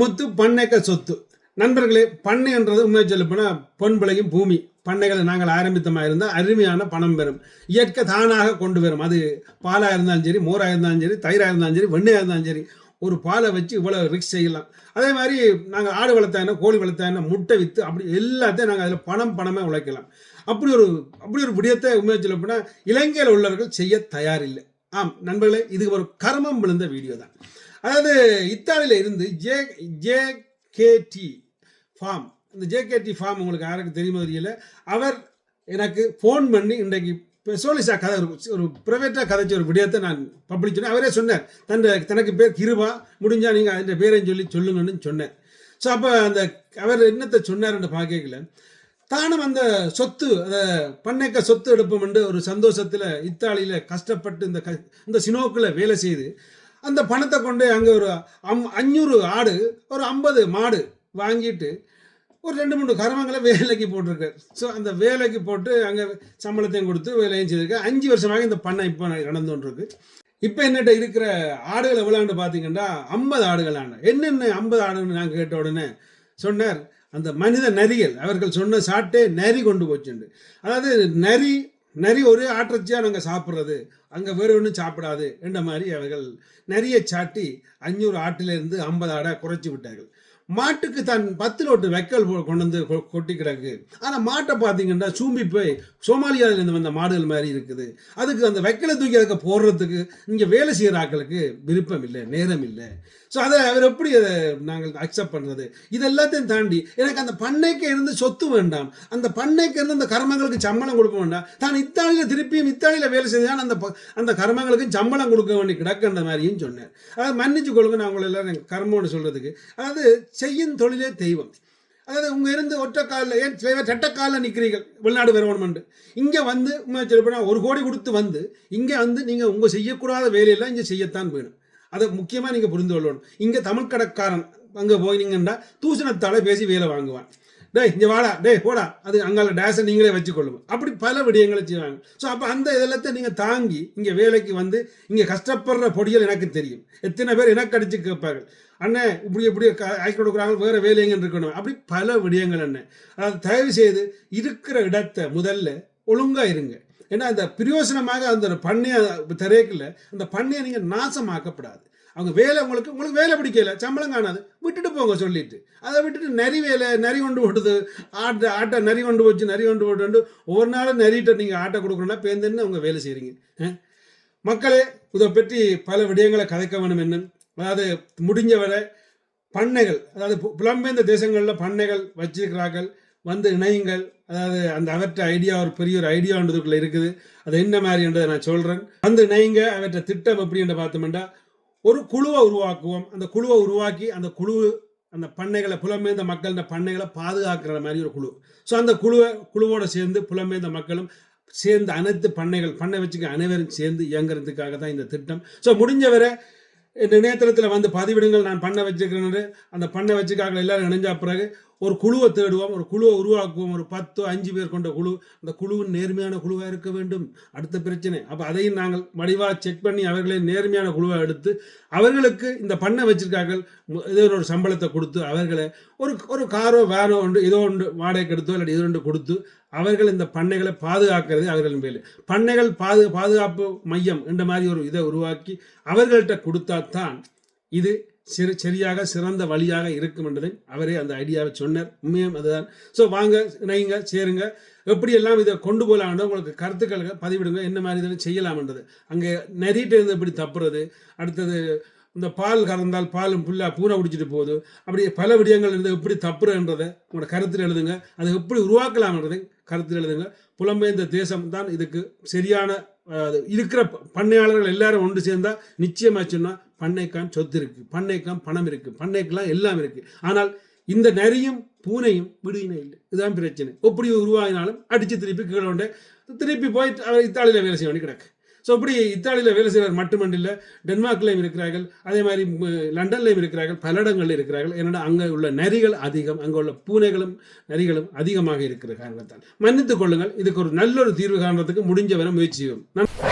முத்து பண்ணைக்க சொத்து. நண்பர்களே பண்ணை என்றது உண்மை சொல்லப்போனால் பொன் விளையும் பூமி. பண்ணைகளை நாங்கள் ஆரம்பித்தமாக இருந்தால் அருமையான பணம் பெறும். இயற்கை தானாக கொண்டு வரும். அது பாலாக இருந்தாலும் சரி மோராக இருந்தாலும் சரி தயிராக இருந்தாலும் சரி வெண்ணையாக இருந்தாலும் சரி ஒரு பாலை வச்சு இவ்வளோ ரிக்ஸ் செய்யலாம். அதே மாதிரி நாங்கள் ஆடு வளர்த்தாங்க கோழி வளர்த்தாங்க முட்டை விற்று அப்படி எல்லாத்தையும் நாங்கள் அதில் பணம் பணமாக உழைக்கலாம். அப்படி ஒரு அப்படி ஒரு விடயத்தை உண்மையை சொல்ல போனால் இலங்கையில் உள்ளவர்கள் செய்ய தயாரில்லை. ஆம் நண்பர்களே இது ஒரு கர்மம் விழுந்த வீடியோ தான் அதாவது இத்தாலியில் இருந்து ஜே ஜேகேடி ஃபார்ம் இந்த ஜேகேடி ஃபார்ம் உங்களுக்கு யாருக்கு தெரியுமோ தெரியல. அவர் எனக்கு ஃபோன் பண்ணி இன்றைக்கு சோலிசா கதை ஒரு- ஒரு ப்ரைவேட்டாக கதைச்ச ஒரு விடயத்தை நான் பப்ளிக் சொன்னேன் அவரே சொன்னார். தன் தனக்கு பேர் கிருபா. முடிஞ்சால் நீங்கள் அந்த பேரையும் சொல்லி சொல்லுங்கன்னு சொன்னேன் ஸோ அப்போ அந்த அவர் என்னத்தை சொன்னார்ன்னு பார்க்கல தானும் அந்த சொத்து அதை பண்ணைக்க சொத்து எடுப்போம்னு ஒரு சந்தோஷத்தில் இத்தாலியில் கஷ்டப்பட்டு இந்த க இந்த சினோக்கில் வேலை செய்து அந்த பணத்தை கொண்டு அங்கே ஒரு அம் அஞ்சூறு ஆடு ஒரு ஐம்பது மாடு வாங்கிட்டு ஒரு ரெண்டு மூணு கரமங்களை வேலைக்கு போட்டிருக்கு. ஸோ அந்த வேலைக்கு போட்டு அங்கே சம்பளத்தையும் கொடுத்து வேலையும் செய்திருக்கு. அஞ்சு வருஷமாக இந்த பண்ணை இப்போ நடந்து கொண்டிருக்கு. இப்போ என்னட்ட இருக்கிற ஆடுகள் எவ்வளோன்னு பார்த்தீங்கன்னா ஐம்பது ஆடுகள் என்னென்ன ஐம்பது ஆடுன்னு நான் கேட்ட உடனே சொன்னார் அந்த மனித நரிகள் அவர்கள் சொன்ன சாட்டே நரி கொண்டு போச்சுண்டு. அதாவது நரி நிறைய ஒரே ஆற்றச்சியாக நாங்கள் சாப்பிட்றது. அங்கே வேறு ஒன்றும் சாப்பிடாது என்ற மாதிரி அவர்கள் நிறைய சாட்டி அஞ்சூறு ஆட்டிலிருந்து ஐம்பது ஆடாக குறைச்சி விட்டார்கள். மாட்டுக்கு தன் பத்து லோட்டு வைக்கல் கொண்டு வந்து கொ- கொட்டி கிடக்கு ஆனால் மாட்டை பார்த்தீங்கன்னா சூம்பி போய் சோமாலியாவிலேருந்து வந்த மாடுகள் மாதிரி இருக்குது. அதுக்கு அந்த வைக்கலை தூக்கி அதுக்கு போடுறதுக்கு இங்கே வேலை செய்கிற ஆக்களுக்கு விருப்பம் இல்லை நேரம் இல்லை. ஸோ அதை அவர் எப்படி அதை நாங்கள் அக்செப்ட் பண்ணுறது இது எல்லாத்தையும் தாண்டி எனக்கு அந்த பண்ணைக்கு இருந்து சொத்து வேண்டாம். அந்த பண்ணைக்கு இருந்து அந்த கர்மங்களுக்கு சம்பளம் கொடுக்க வேண்டாம். தான் இத்தாலியில் திருப்பியும் இத்தாலியில் வேலை செய்தான் அந்த அந்த கர்மங்களுக்கு சம்பளம் கொடுக்க வேண்டி கிடக்குன்ற மாதிரியும் சொன்னேன் அதாவது மன்னிச்சு கொள்ளுங்க நான் உங்களை எல்லாரும் கர்மம்னு சொல்கிறதுக்கு அதாவது செய்யும் தொழிலே தெய்வம். அதாவது உங்கள் இருந்து ஒற்றை காலில் ஏன் சில பேர் நிற்கிறீர்கள் வெளிநாடு வரணுமெண்டு இங்கே வந்து உண்மையை சொல்லப்போனால் ஒரு கோடி கொடுத்து வந்து இங்கே வந்து நீங்கள் உங்கள் செய்யக்கூடாத வேலையெல்லாம் இங்கே செய்யத்தான் வேணும். அதை முக்கியமாக நீங்கள் புரிந்து கொள்ளணும். இங்கே தமிழ் கடைக்காரன் அங்கே போனீங்கன்னா தூசணத்தால் பேசி வேலை வாங்குவான். டேய் இங்கே வாடா டேய் போடா. அது அங்கால டேஸை நீங்களே வச்சுக்கொள்ளுங்க. அப்படி பல விடயங்களை செய்வாங்க. ஸோ அப்போ அந்த இதெல்லாத்தையும் நீங்கள் தாங்கி இங்கே வேலைக்கு வந்து இங்கே கஷ்டப்படுற பொடிகள் எனக்கு தெரியும். எத்தனை பேர் எனக்கு அடித்து கேட்பார்கள். அண்ணே இப்படி இப்படி ஆக்கி கொடுக்குறாங்க வேறு வேலை இருக்கணும். அப்படி பல விடயங்கள் அண்ணன் அதாவது தயவு செய்து இருக்கிற இடத்த முதல்ல ஒழுங்காக இருங்க. ஏன்னா அந்த பிரயோசனமாக அந்த பண்ணையை திரைக்கல அந்த பண்ணையை நீங்கள் நாசமாக்கப்படாது. அவங்க வேலை உங்களுக்கு உங்களுக்கு வேலை பிடிக்கல சம்பளம் காணாது. விட்டுட்டு போங்க சொல்லிட்டு. அதை விட்டுட்டு நரி வேலை நரி கொண்டு போட்டுது ஆட்டை ஆட்டை நரி கொண்டு வச்சு நரி கொண்டு போட்டு ஒவ்வொரு நாளும் நரிட்ட நீங்கள் ஆட்டை கொடுக்கணும்னா பேருந்துன்னு அவங்க வேலை செய்கிறீங்க மக்களே இதை பற்றி பல விடயங்களை கதைக்க வேணும் என்ன? அதாவது முடிஞ்ச வரை பண்ணைகள் அதாவது புலம்பெயர்ந்த தேசங்களில் பண்ணைகள் வச்சிருக்கிறார்கள். வந்து இணையுங்கள். அதாவது அந்த அவற்ற ஐடியா ஒரு பெரிய ஒரு ஐடியான்றதுக்குள்ளே இருக்குது. அது என்ன மாதிரின்றதை நான் சொல்கிறேன் வந்து இணையுங்க. அவற்ற திட்டம் எப்படின்ற பார்த்தோம்னா ஒரு குழுவை உருவாக்குவோம். அந்த குழுவை உருவாக்கி அந்த குழு அந்த பண்ணைகளை புலம்பெயர்ந்த மக்கள் இந்த பண்ணைகளை பாதுகாக்கிற மாதிரி ஒரு குழு. ஸோ அந்த குழுவை குழுவோடு சேர்ந்து புலம்பெயர்ந்த மக்களும் சேர்ந்து அனைத்து பண்ணைகள் பண்ணை வச்சுக்க அனைவரும் சேர்ந்து இயங்குறதுக்காக தான் இந்த திட்டம். ஸோ முடிஞ்சவரை இந்த நேத்திரத்தில் வந்து பதிவிடுங்கள். நான் பண்ண வச்சுக்கிறேன்னு. அந்த பண்ணை வச்சுக்காக எல்லாரும் இணைஞ்சா பிறகு ஒரு குழுவை தேடுவோம் ஒரு குழுவை உருவாக்குவோம் ஒரு பத்து அஞ்சு பேர் கொண்ட குழு. அந்த குழுவின் நேர்மையான குழுவாக இருக்க வேண்டும். அடுத்த பிரச்சனை. அப்போ அதையும் நாங்கள் மடிவாக செக் பண்ணி அவர்களை நேர்மையான குழுவாக எடுத்து அவர்களுக்கு இந்த பண்ணை வச்சிருக்கார்கள் மு- ஏதோ ஒரு சம்பளத்தை கொடுத்து அவர்களை ஒரு ஒரு காரோ வேனோ ஒன்று ஏதோ ஒன்று வாடகைக்கு எடுத்தோ இல்லாட்டி ஏதோ ஒன்று கொடுத்து அவர்கள் இந்த பண்ணைகளை பாதுகாக்கிறது அவர்களின் வேலை. பண்ணைகள் பாது பாதுகாப்பு மையம் என்ற மாதிரி ஒரு இதை உருவாக்கி அவர்கள்ட்ட கொடுத்தா தான் இது சிறு சரியாக சிறந்த வழியாக இருக்கும் என்பதை அவரே அந்த ஐடியாவை சொன்னார். உண்மையும் அதுதான். ஸோ வாங்க இணையுங்க சேருங்க. எப்படியெல்லாம் இதை கொண்டு போகலாம்னு உங்களுக்கு கருத்துக்களை பதிவிடுங்க. என்ன மாதிரி இதெல்லாம் செய்யலாம்ன்றது அங்கே நிறையிட்டு இருந்து எப்படி தப்புறது? அடுத்தது இந்த பால் கறந்தால் பாலும் புல்லா பூனை குடிச்சிட்டு போகுது. அப்படி பல விடயங்கள் இருந்து எப்படி தப்புறன்றதை உங்களோட கருத்தில் எழுதுங்க. அதை எப்படி உருவாக்கலாம்ன்றதை கருத்தில் எழுதுங்க. புலம்பெயர்ந்த தேசம் தான் இதுக்கு சரியான இருக்கிற பண்ணையாளர்கள் எல்லாரும் ஒன்று சேர்ந்தால் நிச்சயமாக சொன்னால் பண்ணைக்கான் சொத்து இருக்கு பண்ணைக்கான் பணம் இருக்கு பண்ணைக்கெல்லாம் எல்லாம் இருக்கு. ஆனால் இந்த நரியும் பூனையும் விடுவினை இல்லை. இதுதான் பிரச்சனை. எப்படி உருவாகினாலும் அடிச்சு திருப்பி கீழே கொண்டு திருப்பி போய் அவர் இத்தாலியில் வேலை செய்ய வேண்டி கிடக்கு. ஸோ இப்படி இத்தாலியில் வேலை செய்கிறவர் மட்டுமண்டில்லை டென்மார்க்லையும் இருக்கிறார்கள் அதே மாதிரி லண்டன்லேயும் லண்டன்லையும் இருக்கிறார்கள் பல இடங்களில் இருக்கிறார்கள். ஏன்னா அங்கே உள்ள நரிகள் அதிகம் அங்கே உள்ள பூனைகளும் நரிகளும் அதிகமாக இருக்கிற காரணத்தால். மன்னித்துக் கொள்ளுங்கள் இதுக்கு ஒரு நல்ல ஒரு தீர்வு காரணத்துக்கு முடிஞ்ச வரை முயற்சி செய்வோம். நன்றி.